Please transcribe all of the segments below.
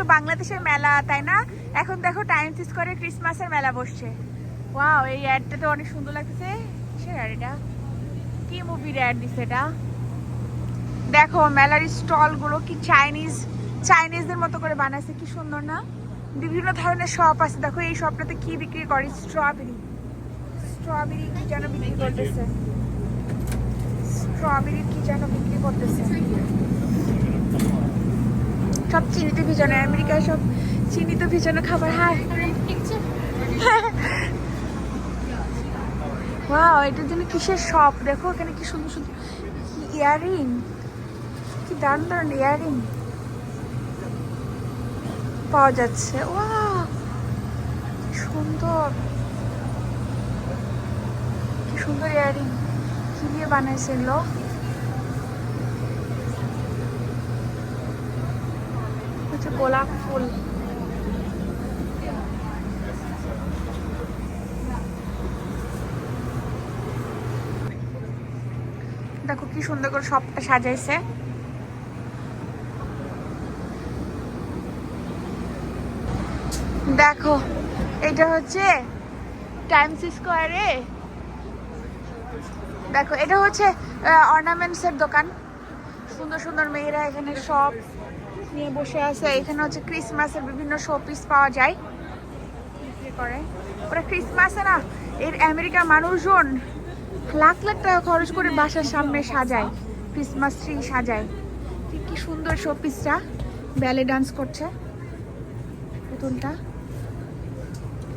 তো বাংলাদেশের মেলা, তাই না? এখন দেখো টাইমস স্কোয়ারে ক্রিসমাসের মেলা বসছে। ওয়াও এই অ্যাডটা তো অনেক সুন্দর লাগতেছে। কিসের অ্যাড এটা? কি মুভির অ্যাড দিছে এটা? দেখো, মেলার স্টলগুলো কি চাইনিজ চাইনিজদের মতো করে বানাইছে, কি সুন্দর না? বিভিন্ন ধরনের শপ আছে। দেখো, এই শপটাতে কি বিক্রি করে? স্ট্রবেরি স্ট্রবেরি কি যেন বিক্রি করতেছে? স্ট্রবেরি কি যেন বিক্রি করতেছে? সব চিনিতে ভিজানো, আমেরিকায় সব চিনিতে ভিজানো খাবার হ্যাঁ ওয়াও এটার জন্য কিসের শপ দেখো এখানে কি সুন্দর সুন্দর ইয়ারিং কি দারুণ দারুণ ইয়ারিং পাওয়া যাচ্ছে। ওয়া কি সুন্দর। কি সুন্দর ইয়ারিং কি দিয়ে বানাইছে এগুলো হচ্ছে গোলাপ ফুল। দেখো কি সুন্দর করে সবটা সাজাইছে। দেখো, এটা হচ্ছে টাইমস স্কোয়ারে দেখো, এটা হচ্ছে অর্নামেন্টস এর দোকান। সুন্দর সুন্দর মেয়েরা এখানে সব নিয়ে বসে আছে। এখানে হচ্ছে ক্রিসমাসের বিভিন্ন শোপিস পাওয়া যায়। বিক্রি করে। ওরা ক্রিসমাসে না, এর আমেরিকার মানুষজন লাখ লাখ টাকা খরচ করে বাসার সামনে সাজায়। ক্রিসমাস ট্রি সাজায়। কি সুন্দর শোপিসটা ব্যালে ডান্স করছে। পুতুলটা।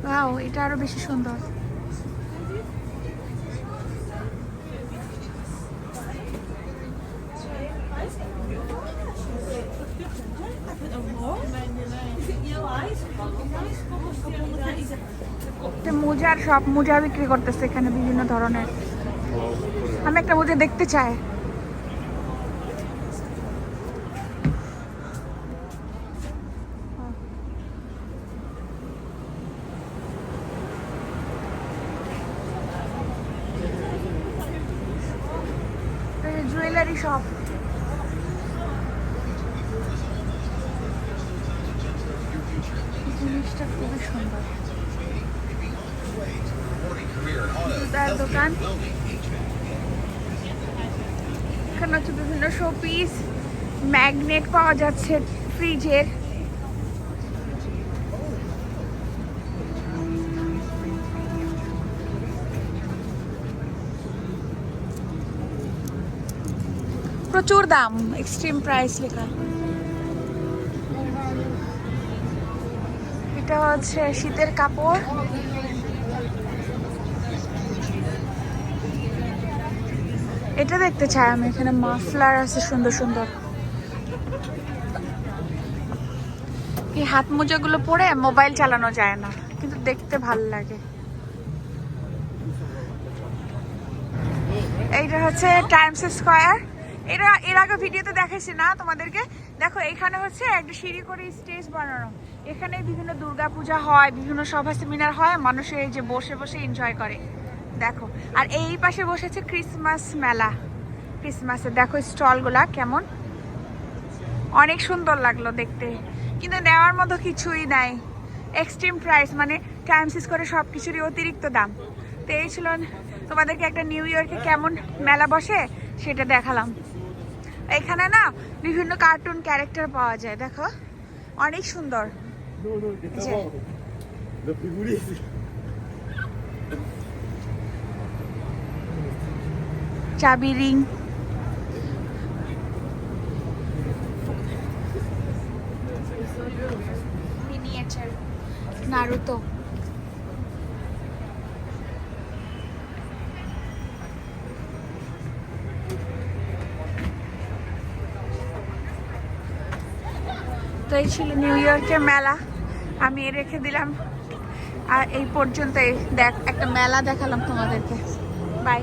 ওয়াও এটা আরও বেশি সুন্দর। মোজার সব, মোজা বিক্রি করতেছে এখানে বিভিন্ন ধরনের। আমি একটা মোজা দেখতে চাই। জুয়েলারি শপ জিনিসটা খুবই সুন্দর। জুতার দোকান। এখানে হচ্ছে বিভিন্ন শোপিস ম্যাগনেট পাওয়া যাচ্ছে ফ্রিজের প্রচুর দাম এক্সট্রিম প্রাইস লেখা। এটা হচ্ছে শীতের কাপড়। এটা দেখতে চাই আমি, এখানে মাফলার আছে সুন্দর সুন্দর। এই হাত মোজাগুলো পরে মোবাইল চালানো যায় না, কিন্তু দেখতে ভালো লাগে। এইটা হচ্ছে টাইমস স্কোয়ার। এটা এর আগে ভিডিওতে দেখাইছি না তোমাদেরকে দেখো, এখানে হচ্ছে একটা সিঁড়ি করে স্টেজ বানানো। এখানে বিভিন্ন দুর্গা পূজা হয়, বিভিন্ন সভা সেমিনার হয়, মানুষ এই যে বসে বসে এনজয় করে। দেখো, আর এই পাশে বসেছে ক্রিসমাস মেলা। ক্রিসমাসে দেখো স্টলগুলা কেমন। অনেক সুন্দর লাগল দেখতে। কিন্তু নেওয়ার মতো কিছুই নাই। এক্সট্রিম প্রাইস মানে টাইমস করে সব কিছুরই অতিরিক্ত দাম। তো এই ছিল তোমাদেরকে একটা নিউ ইয়র্কে কেমন মেলা বসে, সেটা দেখালাম। এখানে না বিভিন্ন কার্টুন ক্যারেক্টার পাওয়া যায় দেখো। অনেক সুন্দর. চাবি রিং নারুতো তো ছিল নিউ ইয়র্কের মেলা। আমি রেখে দিলাম। আর এই পর্যন্তই দেখ একটা মেলা দেখালাম তোমাদেরকে। বাই